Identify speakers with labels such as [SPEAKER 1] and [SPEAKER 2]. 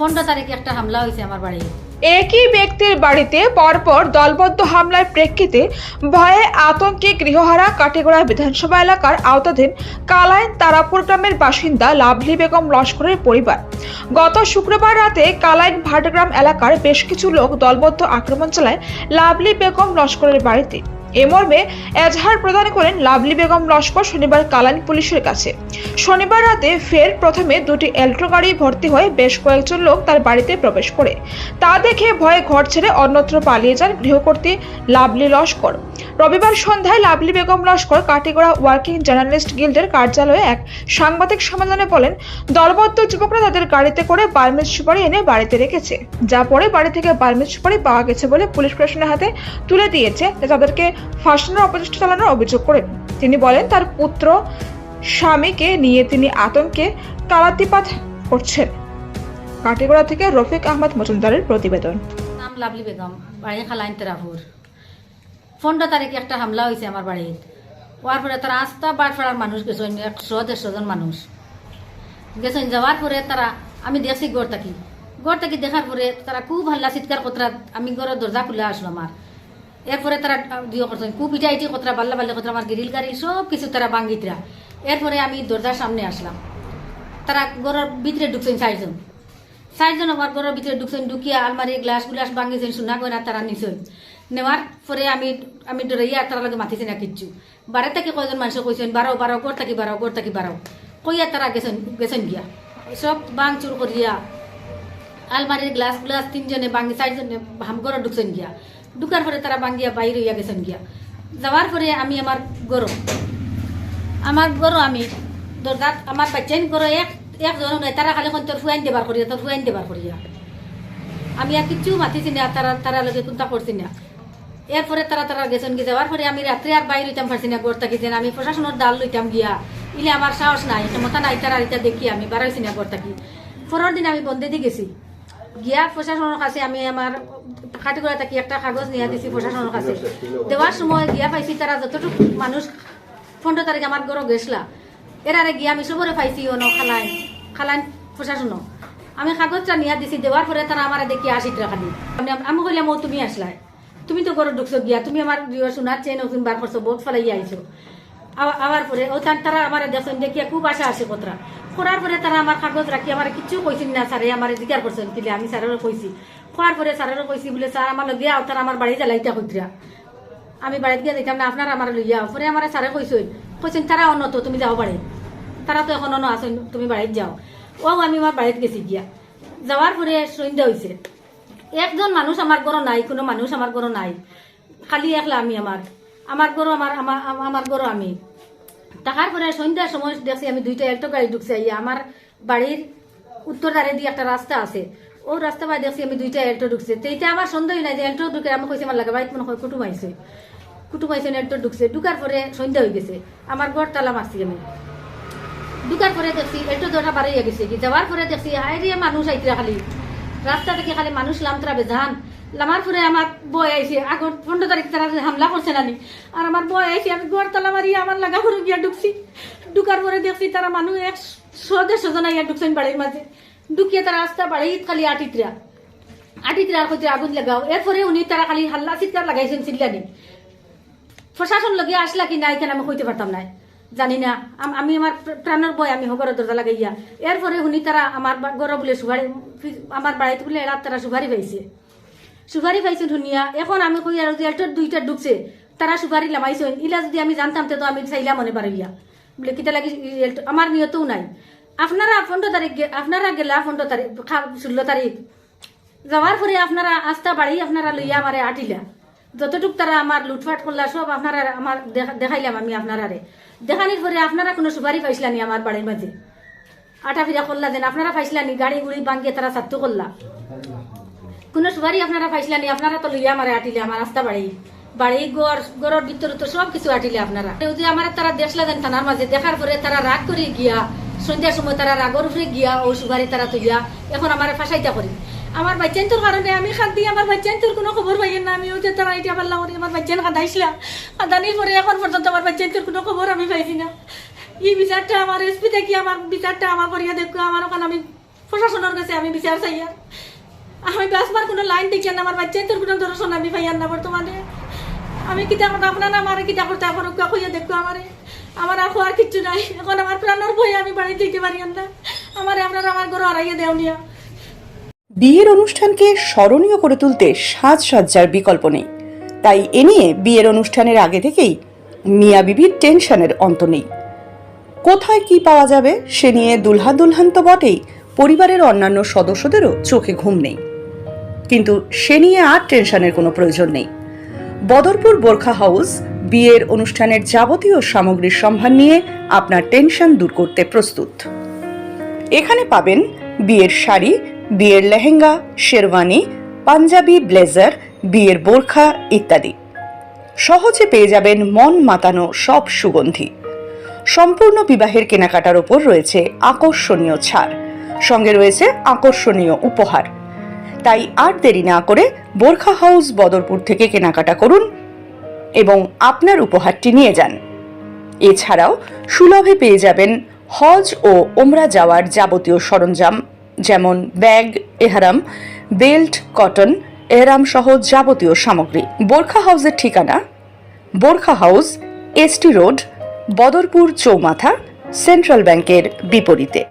[SPEAKER 1] পনেরো তারিখে একটা হামলা হয়েছে আমার বাড়ি।
[SPEAKER 2] একই ব্যক্তির বাড়িতে পরপর দলবদ্ধ হামলার প্রেক্ষিতে ভয়ে আতঙ্কে গৃহহারা কাটিগড়া বিধানসভা এলাকার আওতাধীন কালাইন তারাপুর গ্রামের বাসিন্দা লাভলি বেগম লস্করের পরিবার। গত শুক্রবার রাতে কালাইন ভাটগ্রাম এলাকার বেশ কিছু লোক দলবদ্ধ আক্রমণ চালায় লাভলি বেগম লস্করের বাড়িতে। এ মর্মে এজাহার প্রদান করেন লাভলি বেগম লস্কর শনিবার কালাইন পুলিশের কাছে। শনিবার রাতে ফের প্রথমে দুটি এল্ট্রো গাড়ি ভর্তি হয়ে বেশ কয়েকজন লোক তার বাড়িতে প্রবেশ করে। তা দেখে ভয়ে ঘর ছেড়ে অন্যত্র পালিয়ে যান গৃহকর্ত্রী লাভলি লস্কর। রবিবার সন্ধ্যায় লাভলি বেগম লস্কর কাটিগড়া ওয়ার্কিং জার্নালিস্ট গিল্ডের কার্যালয়ে এক সাংবাদিক সম্মেলনে বলেন, দলবদ্ধ যুবকরা তাদের গাড়িতে করে বার্মিজ সুপারি এনে বাড়িতে রেখেছে। যা পরে বাড়ি থেকে বার্মিজ সুপারি পাওয়া গেছে বলে পুলিশ প্রশাসনের হাতে তুলে দিয়েছে। তাদেরকে ফাঁসানোর অপচেষ্টা চালানোর অভিযোগ করেন। তিনি বলেন, তার পুত্র স্বামীকে নিয়ে তিনি আতঙ্কে কালাতিপাত করছেন। কাটিগড়া থেকে রফিক আহমদ মজুমদারের প্রতিবেদন।
[SPEAKER 1] নাম লাভলি বেগম, বাড়ি খালাইন তেরাপুর। পনেরো তারিখে একটা হামলা হয়েছে আমার বাড়িতে। হওয়ার পরে তারা আস্তা বাড়ফাড়ার মানুষ গেছেন একশো দেড়শো জন মানুষ। গেছেন যাওয়ার পরে তারা, আমি দেখছি গড় থাকি। গড় থাকি দেখার পরে তারা খুব হাল্লা চিৎকার কতরা আমি গড়ের দরজা খুলে আসলো আমার এরপরে তারা দিও করছেন খুব ইটা ইটি, কতরা বাল্লা বাল্লা, কতরা আমার গিরিল গাড়ি সব কিছু তারা বাঙ্গিতরা। এরপরে আমি দরজার সামনে আসলাম। তারা গড়ের ভিতরে ঢুকছেন চারজন। চারজন আমার ঘরের ভিতরে ঢুকছেন, ঢুকিয়া আলমারি, গ্লাস গুলাস ভাঙিছেন সোনা গয়না তারা নিছেন। নেওয়ার পরে আমি আমি ডরাইয়া তারা লগে মাতিছে না কিচ্ছু বারে থেকে কয়জন মানুষ কইছেন, বারো বারো গড় থাকি বারো গড় থাকি বারো। কইয়া তারা গেছেন গেছেন গিয়া। সব বাং চুর করিয়া আলমারির গ্লাস গ্লাস তিনজনে ভাঙি চারজনে হামগড়ে ঢুকছেন গিয়া। ঢুকার পরে তারা ভাঙ্গিয়া বাইরে হইয়া গেছেন গিয়া। যাওয়ার পরে আমি আমার গরম আমার গরু আমি দরজাত আমার বাচ্চাইন গরু এক একজন নাই তারা খালি এখন তোর ফুয়াইন দেবার করিয়া তোর ফুয়াইন দেবার করিয়া আমি আর কিচ্ছু মাতিছি না তারা তারা লগে কোনটা করছি না। এরপরে তারা তারা গেছেন গিয়ে যাওয়ার পরে আমি রাত্রে আর বাইরে হইতাম পারছি না গড় থাকি আমি প্রশাসনের ডাল লইতাম গিয়া। ইলে আমার সাহস নাই, ক্ষমতা নাই তারা এটা দেখি আমি বাড়াইছি না গড় থাকি পরের দিন আমি বন্ধে দিয়ে গেছি। গিয়া প্রশাসনের কাছে আমি আমার খাটি থাকি একটা কাগজ নিয়ে দিছি প্রশাসনের কাছে। দেওয়ার সময় গিয়া পাইছি তারা যতটুকু মানুষ পনেরো তারিখ আমার ঘর গেছলা। এর আরে গিয়া আমি সবরে পাইছি অন খালাইন খালাইন প্রশাসন আমি কাগজটা নিয়ে দিছি দেওয়ার পরে তারা আমার দেখি আসি টাকা দি আমি আমি কইলাম তুমি আসলাই তুমি তো ঘরে ঢুকছো গিয়া, তুমি আমার সোনার চেন বার করছ বহুত ফেলাই আইছো আবার- পরে, ও তার আমার দেখছেন, দেখিয়া খুব আশা আসে কতরা করার পরে তারা আমার কাগজ রাখি আমার কিচ্ছু কইছেন না, স্যারে আমার জিজ্ঞার করছেন, কিলে আমি স্যারেরও কইছি। খোয়ার পরে স্যারেরও কইছি, বলে, স্যার আমার লগে আও, তারা আমার বাড়ি জ্বালাইটা কইতরা। আমি বাড়িতে গিয়ে দেখলাম, না, আপনার আমার লইয়া পরে আমার স্যারে কইসই কইছেন, তারা অন্য তো তুমি যাও বাড়ি। তারা তো এখন অন্য আসেন তুমি বাড়িতে যাও। ও আমি আমার বাড়িতে গেছি গিয়া। যাওয়ার পরে সন্ধ্যা হয়েছে একজন মানুষ আমার ঘর নাই, কোনো মানুষ আমার ঘর নাই। খালি একলা আমি আমার আমার ঘর আমার আমার ঘর আমি। টাকার পরে সন্ধ্যার সময় দেখছি আমি দুইটা একটা গাড়ি ঢুকছে আমার বাড়ির উত্তর ধারে দিয়ে একটা রাস্তা আছে। ও রাস্তা পাই দেখছি আমি দুইটা এল্টো ঢুকছে। তো এটা আমার সন্দেহ নাই যে এল্টো ঢুকে আমি কইছি আমার লাগে বাড়িতে মনে হয় কুটুম আইছে। কুটুম আইছে এল্টো ঢুকছে। ঢুকার পরে সন্ধ্যা হয়ে গেছে। আমার ঘর তালা মারছি আমি। ঢুকার পরে দেখছি এল্টো দরটা বাড়াইয়া গেছে। কি যাওয়ার পরে দেখছি হাই রে মানুষ আইতরা খালি। রাস্তা থেকে খালি মানুষ লামতরা বেজান লামার পরে আমার বয় আইছে। আগর পনেরো তারিখ তারা হামলা করছে নানি। আর আমার বয় আইছে, আমি ঘর তালা মারি, আমার লাগা ঘরে গিয়া ঢুকছি। ঢুকার পরে দেখছি তারা মানুষ এক দেড়শো জন আইয়া ঢুকছেন বাড়ির মাঝে। ঢুকিয়ে তারা রাস্তা বাড়ি, খালি আটিতরা আটিতরা কইতে আগুন লাগাও। এরপরে উনি তারা খালি হাল্লা চিৎকার লাগাইছেন চিল্লানি। প্রশাসন লগে আসলা কি নাই কেন আমি কইতে পারতাম না জানি না। আম- আমি আমার প্র- প্রাণের বয় আমি হগর দরজা লাগাইয়া। এরপরে শুনি তারা আমার গরো বলে সুপারি আমার বাড়িতে বলে এরা তারা সুপারি পাইছে। সুপারি পাইছে ধুনিয়া। এখন আমি কই আর এল্টোর দুইটা ঢুকছে তারা সুপারি লামাইছে। ইলা যদি আমি জানতাম তো আমি চাইলা মনে পারিয়া বলে, কিতা লাগি আমার নিয়তও নাই। আপনারা পনেরো তারিখ আপনারা গেলা পনেরো তারিখ ষোলো তারিখ যাওয়ার পরে আপনারা আস্থা বাড়ি আপনারা লইয়া আমারে আটিলা। যতটুক তারা আমার লুটফাট করলা সব আপনারা আমার দেখাইলাম আমি আপনারারে দেখানির পরে আপনারা কোনো সুপারি পাইছিলানি আমার বাড়ির মাঝে আটা ফিরা করলা দেন আপনারা পাইছিলানি গাড়ি গুড়ি বাঙ্গিয়ে তারা সাত্তু করলা কোনো সুপারি আপনারা পাইছিলানি আপনারা তো লইয়া আমারে আটিলে, আমার রাস্তা বাড়ি। বাড়ি গড় গড়ের ভিতরে তো সব কিছু আটিলে আপনারা। ওই যে আমার তারা দেখলা দেন থানার মাঝে, দেখার পরে তারা রাগ করে গিয়া, সন্ধ্যার সময় তারা রাগর উপরে গিয়া, ও সুপারি তারা তো গিয়া এখন আমার ফাঁসাইতা করি আমার বাচ্চান তোর কারণে আমি খান্দি আমার বাচ্চান তোর কোনো খবর পাইয়েন না। আমি যে তারা এটা পারলাম আমার বাচ্চান খাদাইছিলাম খাদানির পরে এখন পর্যন্ত আমার বাচ্চান তোর কোনো খবর আমি পাইছি না। এই বিচারটা আমার এসপি থেকে আমার বিচারটা আমার করিয়া দেখো আমার ওখানে আমি প্রশাসনের কাছে আমি বিচার চাই আমি বাসবার কোনো লাইন দেখি না আমার বাচ্চাই তোর কোনো দর্শন আমি পাই আর না বর্তমানে। আমি কিতা আপনার আমার কিতা করতে আপনার কইয়া দেখো আমারে। আমার আর হওয়ার কিচ্ছু নাই, এখন আমার প্রাণের বই আমি বাড়ি দিতে পারি না আমার আপনারা আমার ঘরে হারাইয়া দেওয়া
[SPEAKER 3] বিয়ের অনুষ্ঠানকে স্মরণীয় করে তুলতে সাজসজ্জার বিকল্প নেই। তাই এ নিয়ে বিয়ের অনুষ্ঠানের আগে থেকেই মিয়া বিবির টেনশনের অন্ত নেই। কোথায় কি পাওয়া যাবে, সে নিয়ে দুলহা দুলহান তো বটেই পরিবারের অন্যান্য সদস্যদেরও চোখে ঘুম নেই। কিন্তু সে নিয়ে আর টেনশনের কোনো প্রয়োজন নেই। বদরপুর বোরখা হাউস বিয়ের অনুষ্ঠানের যাবতীয় সামগ্রীর সম্ভার নিয়ে আপনার টেনশন দূর করতে প্রস্তুত। এখানে পাবেন বিয়ের শাড়ি, বিয়ের লেহেঙ্গা, শেরওয়ানি, পাঞ্জাবি, ব্লেজার, বিয়ের বোরখা ইত্যাদি। সহজে পেয়ে যাবেন মন মাতানো সব সুগন্ধি। সম্পূর্ণ বিবাহের কেনাকাটার ওপর রয়েছে আকর্ষণীয় ছাড়। সঙ্গে রয়েছে আকর্ষণীয় উপহার। তাই আর দেরি না করে বোরখা হাউস বদরপুর থেকে কেনাকাটা করুন এবং আপনার উপহারটি নিয়ে যান। এছাড়াও সুলভে পেয়ে যাবেন হজ ও ওমরা যাওয়ার যাবতীয় সরঞ্জাম, যেমন ব্যাগ, এহারাম, বেল্ট, কটন, এহরাম সহ যাবতীয় সামগ্রী। বোরখা হাউসের ঠিকানা, বোরখা হাউস এসটি রোড, বদরপুর চৌমাথা, সেন্ট্রাল ব্যাংকের বিপরীতে।